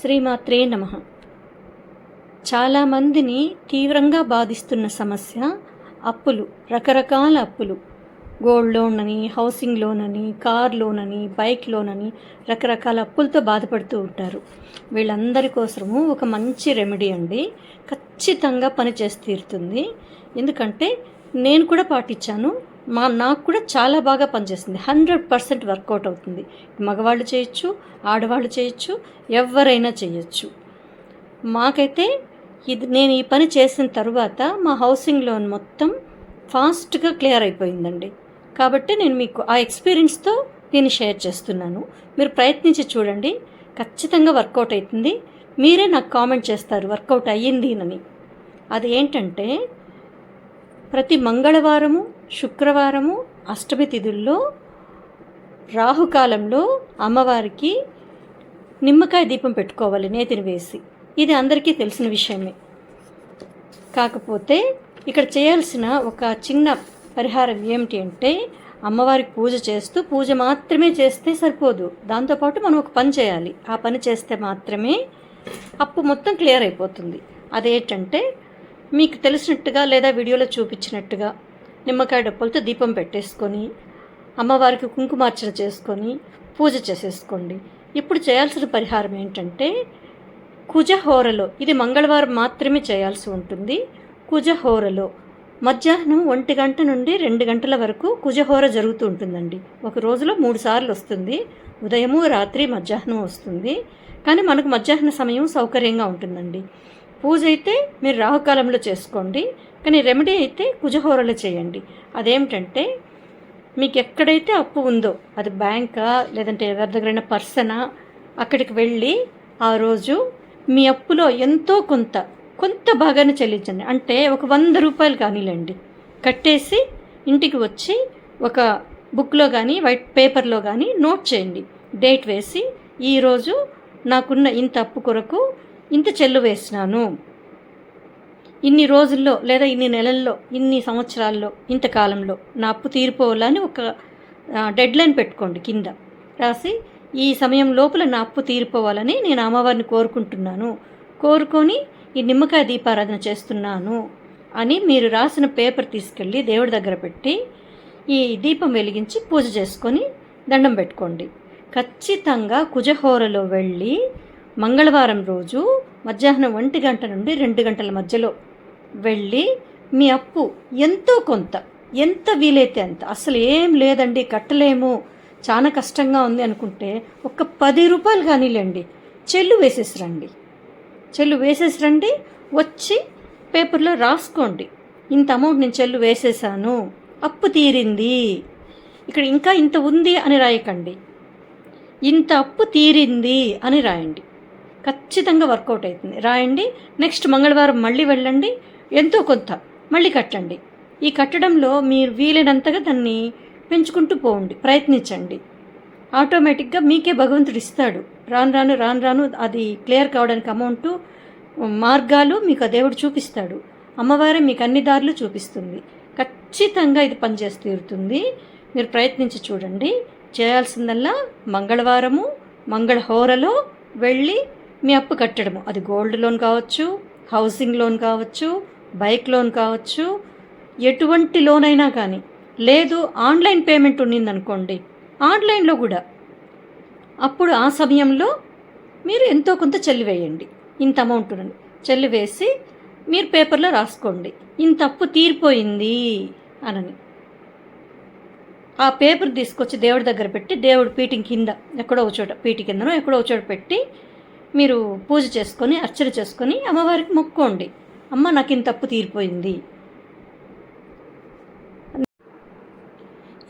శ్రీమాత్రే నమ. చాలామందిని తీవ్రంగా బాధిస్తున్న సమస్య అప్పులు రకరకాల అప్పులు. గోల్డ్ లోన్ అని హౌసింగ్ లోన్ అని కార్ లోన్ అని బైక్ లోన్ అని రకరకాల అప్పులతో బాధపడుతూ ఉంటారు. వీళ్ళందరి కోసము ఒక మంచి రెమెడీ అండి. ఖచ్చితంగా పనిచేసి తీరుతుంది. ఎందుకంటే నేను కూడా పాటించాను. మా నాకు కూడా చాలా బాగా పనిచేస్తుంది. హండ్రెడ్ పర్సెంట్ వర్కౌట్ అవుతుంది. మగవాళ్ళు చేయొచ్చు ఆడవాళ్ళు చేయొచ్చు ఎవరైనా చేయొచ్చు. మాకైతే ఇది నేను ఈ పని చేసిన తర్వాత మా హౌసింగ్ లోన్ మొత్తం ఫాస్ట్గా క్లియర్ అయిపోయిందండి. కాబట్టి నేను మీకు ఆ ఎక్స్పీరియన్స్తో దీన్ని షేర్ చేస్తున్నాను. మీరు ప్రయత్నించి చూడండి. ఖచ్చితంగా వర్కౌట్ అవుతుంది. మీరే నాకు కామెంట్ చేస్తారు వర్కౌట్ అయ్యింది అని. అది ఏంటంటే ప్రతి మంగళవారము శుక్రవారము అష్టమి తిథుల్లో రాహుకాలంలో అమ్మవారికి నిమ్మకాయ దీపం పెట్టుకోవాలి నేతిని వేసి. ఇది అందరికీ తెలిసిన విషయమే. కాకపోతే ఇక్కడ చేయాల్సిన ఒక చిన్న పరిహారం ఏమిటి అంటే అమ్మవారికి పూజ చేస్తూ పూజ మాత్రమే చేస్తే సరిపోదు. దాంతోపాటు మనం ఒక పని చేయాలి. ఆ పని చేస్తే మాత్రమే అప్పు మొత్తం క్లియర్ అయిపోతుంది. అదేంటంటే మీకు తెలిసినట్టుగా లేదా వీడియోలో చూపించినట్టుగా నిమ్మకాయ డప్పులతో దీపం పెట్టేసుకొని అమ్మవారికి కుంకుమార్చన చేసుకొని పూజ చేసేసుకోండి. ఇప్పుడు చేయాల్సిన పరిహారం ఏంటంటే కుజహోరలో ఇది మంగళవారం మాత్రమే చేయాల్సి ఉంటుంది. కుజహోరలో మధ్యాహ్నం ఒంటి గంట నుండి రెండు గంటల వరకు కుజహోర జరుగుతూ ఉంటుందండి. ఒక రోజులో మూడు సార్లు వస్తుంది. ఉదయము రాత్రి మధ్యాహ్నం వస్తుంది. కానీ మనకు మధ్యాహ్న సమయం సౌకర్యంగా ఉంటుందండి. పూజ అయితే మీరు రాహుకాలంలో చేసుకోండి. కానీ రెమెడీ అయితే కుజహోరలు చేయండి. అదేమిటంటే మీకు ఎక్కడైతే అప్పు ఉందో అది బ్యాంకా లేదంటే ఎవరి దగ్గరైనా పర్సనా అక్కడికి వెళ్ళి ఆ రోజు మీ అప్పులో ఎంతో కొంత కొంత భాగాన్ని చెల్లించండి. అంటే ఒక వంద రూపాయలు కానీలేండి. కట్టేసి ఇంటికి వచ్చి ఒక బుక్లో కానీ వైట్ పేపర్లో కానీ నోట్ చేయండి. డేట్ వేసి ఈరోజు నాకున్న ఇంత అప్పు కొరకు ఇంత చెల్లు వేసినాను. ఇన్ని రోజుల్లో లేదా ఇన్ని నెలల్లో ఇన్ని సంవత్సరాల్లో ఇంతకాలంలో నా అప్పు తీరిపోవాలని ఒక డెడ్ లైన్ పెట్టుకోండి కింద. రాసి ఈ సమయం లోపల నా అప్పు తీరిపోవాలని నేను అమ్మవారిని కోరుకుంటున్నాను. కోరుకొని ఈ నిమ్మకాయ దీపారాధన చేస్తున్నాను అని మీరు రాసిన పేపర్ తీసుకెళ్ళి దేవుడి దగ్గర పెట్టి ఈ దీపం వెలిగించి పూజ చేసుకొని దండం పెట్టుకోండి. ఖచ్చితంగా కుజహోరలో వెళ్ళి మంగళవారం రోజు మధ్యాహ్నం ఒంటి గంట నుండి రెండు గంటల మధ్యలో వెళ్ళి మీ అప్పు ఎంతో కొంత ఎంత వీలైతే అంత. అసలు ఏం లేదండి కట్టలేము. చాలా కష్టంగా ఉంది అనుకుంటే ఒక పది రూపాయలు కానీలేండి. చెల్లు వేసేసి రండి. చెల్లు వేసేసి రండి వచ్చి పేపర్లో రాసుకోండి. ఇంత అమౌంట్ నేను చెల్లు వేసేసాను అప్పు తీరింది. ఇక్కడ ఇంకా ఇంత ఉంది అని రాయకండి. ఇంత అప్పు తీరింది అని రాయండి. ఖచ్చితంగా వర్కౌట్ అవుతుంది. రాయండి నెక్స్ట్ మంగళవారం మళ్ళీ వెళ్ళండి. ఎంతో కొంత. మళ్ళీ కట్టండి. ఈ కట్టడంలో మీరు వీలైనంతగా దాన్ని పెంచుకుంటూ పోండి. ప్రయత్నించండి. ఆటోమేటిక్గా మీకే భగవంతుడు ఇస్తాడు. రాను రాను రాను రాను అది క్లియర్ కావడానికి అమౌంట్ మార్గాలు మీకు ఆ దేవుడు చూపిస్తాడు. అమ్మవారే మీకు అన్ని దారులు చూపిస్తుంది. ఖచ్చితంగా ఇది పనిచేసి తీరుతుంది. మీరు ప్రయత్నించి చూడండి. చేయాల్సిందల్లా మంగళవారము మంగళహోరలో వెళ్ళి మీ అప్పు కట్టడము. అది గోల్డ్ లోన్ కావచ్చు హౌసింగ్ లోన్ కావచ్చు బైక్ లోన్ కావచ్చు ఎటువంటి లోన్ అయినా కానీ. లేదు ఆన్లైన్ పేమెంట్ ఉన్నిందనుకోండి ఆన్లైన్లో కూడా. అప్పుడు ఆ సమయంలో మీరు ఎంతో కొంత చెల్లివేయండి ఇంత అమౌంట్ చెల్లివేసి మీరు పేపర్లో రాసుకోండి. ఇంత అప్పు తీరిపోయింది అనని. ఆ పేపర్ తీసుకొచ్చి దేవుడి దగ్గర పెట్టి దేవుడు పీటింగ్ కింద ఎక్కడో ఒక చోట పీటి కిందనో ఎక్కడో ఒకచోట పెట్టి మీరు పూజ చేసుకొని అర్చన చేసుకొని అమ్మవారికి మొక్కోండి. అమ్మ నాకు ఇంత తప్పు తీరిపోయింది.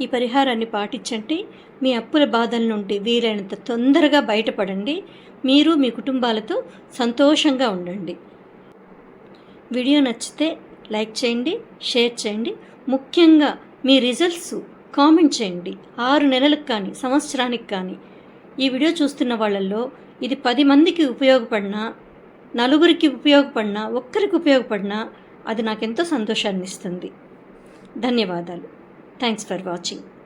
ఈ పరిహారాన్ని పాటించండి. మీ అప్పుల బాధల నుండి వీలైనంత తొందరగా బయటపడండి. మీరు మీ కుటుంబాలతో సంతోషంగా ఉండండి. వీడియో నచ్చితే లైక్ చేయండి షేర్ చేయండి. ముఖ్యంగా మీ రిజల్ట్స్ కామెంట్ చేయండి. ఆరు నెలలకు కానీ సంవత్సరానికి కానీ. ఈ వీడియో చూస్తున్న వాళ్ళల్లో ఇది పది మందికి ఉపయోగపడినా నలుగురికి ఉపయోగపడినా ఒక్కరికి ఉపయోగపడినా అది నాకెంతో సంతోషాన్ని ఇస్తుంది ధన్యవాదాలు. Thanks for watching